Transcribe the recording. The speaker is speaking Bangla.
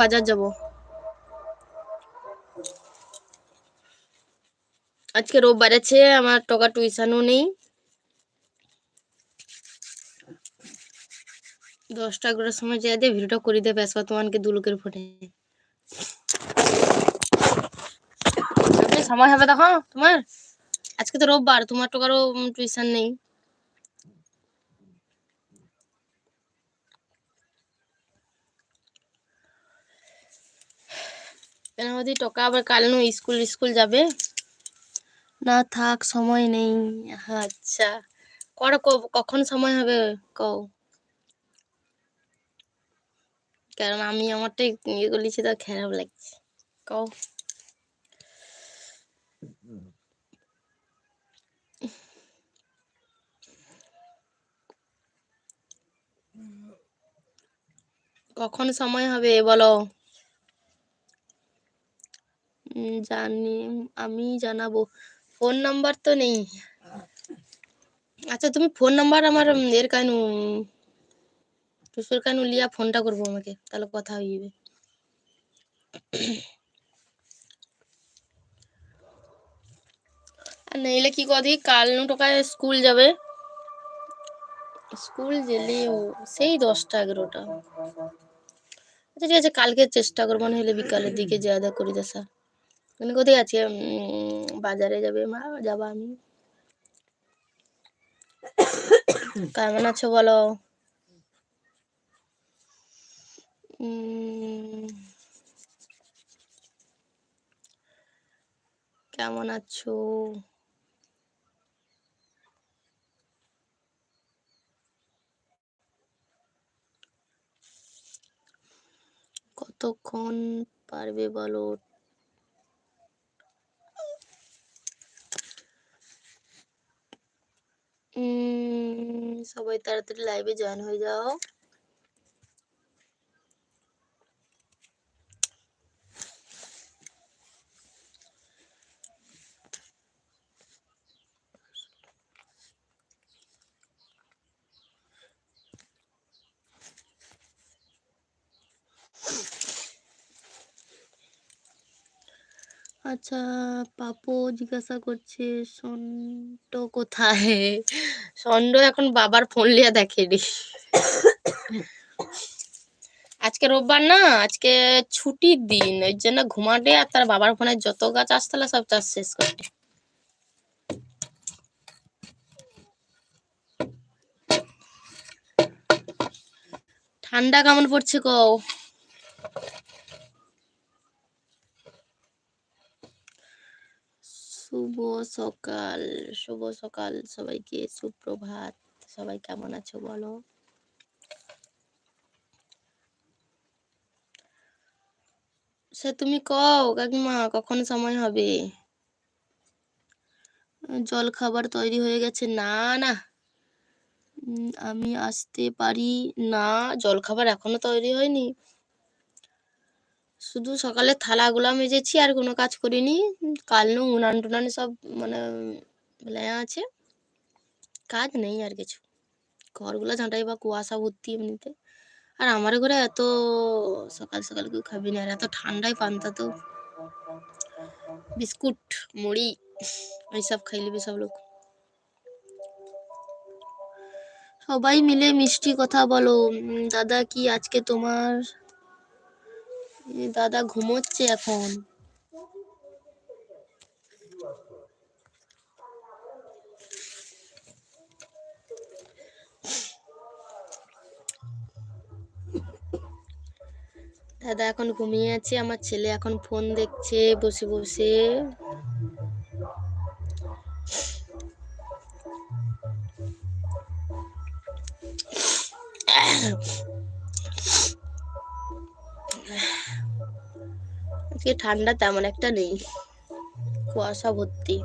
বাজার যাব। আজকে রোববার আছে, আমার টকা টিউশনও নেই। দশটা এগারোটার সময় যাই দিয়ে ভিডিওটা করে দেবে আসবা তোমাকে দু লোকের ফোনে সময় হবে দেখো তোমার? আজকে তো রোববার, তোমার টোকারও টিউশন নেই। যদি টকা আবার কাল নু স্কুল স্কুল যাবে? না থাক সময় নেই। আচ্ছা। কর কখন সময় হবে? কও। কারণ আমি আমারটা ইয়ে করলিছি তো খারাপ লাগছে। কও। কখন সময় হবে বলো? জানি, আমি জানাব। ফোন নাম্বার তো নেই। আচ্ছা তুমি ফোন নাম্বার আমার এর কেন টুসুর কেন লিয়া ফোনটা করব আমাকে, তাহলে কথা হয়ে যাবে। নইলে কি কদি কাল টোকায় স্কুল যাবে। স্কুল গেলেও সেই দশটা, এগারোটা। আচ্ছা ঠিক আছে, কালকে চেষ্টা করব না হলে বিকালের দিকে যাওয়া করি দেশা মানে কোথায় আজকে বাজারে যাবে মা, যাবা আমি। কেমন আছো বলো? কেমন আছো? কতক্ষণ পারবে বলো? সবাই তাড়াতাড়ি লাইভে জয়েন হয়ে যাও। আচ্ছা পাপু জিজ্ঞাসা করছে, সন্ড কোথায়? সন্ড এখন বাবার ফোন লিয়া দেখেনি। আজকে রোববার না, আজকে ছুটির দিন, ওই জন্য ঘুমাটে আর তার বাবার ফোনে যত গাছ আসতলা সব চাষ শেষ করতে ঠান্ডা কেমন পড়ছে কও? শুভ সকাল শুভ সকাল সবাইকে, সুপ্রভাত। সবাই কেমন আছো বলো? সে তুমি কও, কাকিমা, কখন সময় হবে? জল খাবার তৈরি হয়ে গেছে? না না। আমি আসতে পারি না। জল খাবার এখনও তৈরি হয়নি। শুধু সকালে থালাগুলা মেজেছি, আর কোনো কাজ করিনি। কাল নু উনান টুনান সব মানে বেলায় আছে। কাজ নেই আর কিছু। ঘরগুলো ঝাঁটাই বা কুয়াশা ভর্তি এমনিতে। আর আমার ঘরে এত সকাল সকাল কেউ খাবি না, আর এত ঠান্ডায় পান্তা তো বিস্কুট, মুড়ি এইসব খাইলিবি সব লোক। সবাই মিলে মিষ্টি কথা বলো। দাদা কি আজকে তোমার দাদা ঘুমোচ্ছে এখন। দাদা এখন ঘুমিয়ে আছে আমার ছেলে এখন ফোন দেখছে বসে বসে। আজকে ঠান্ডা তেমন একটা নেই। কুয়াশা ভর্তি।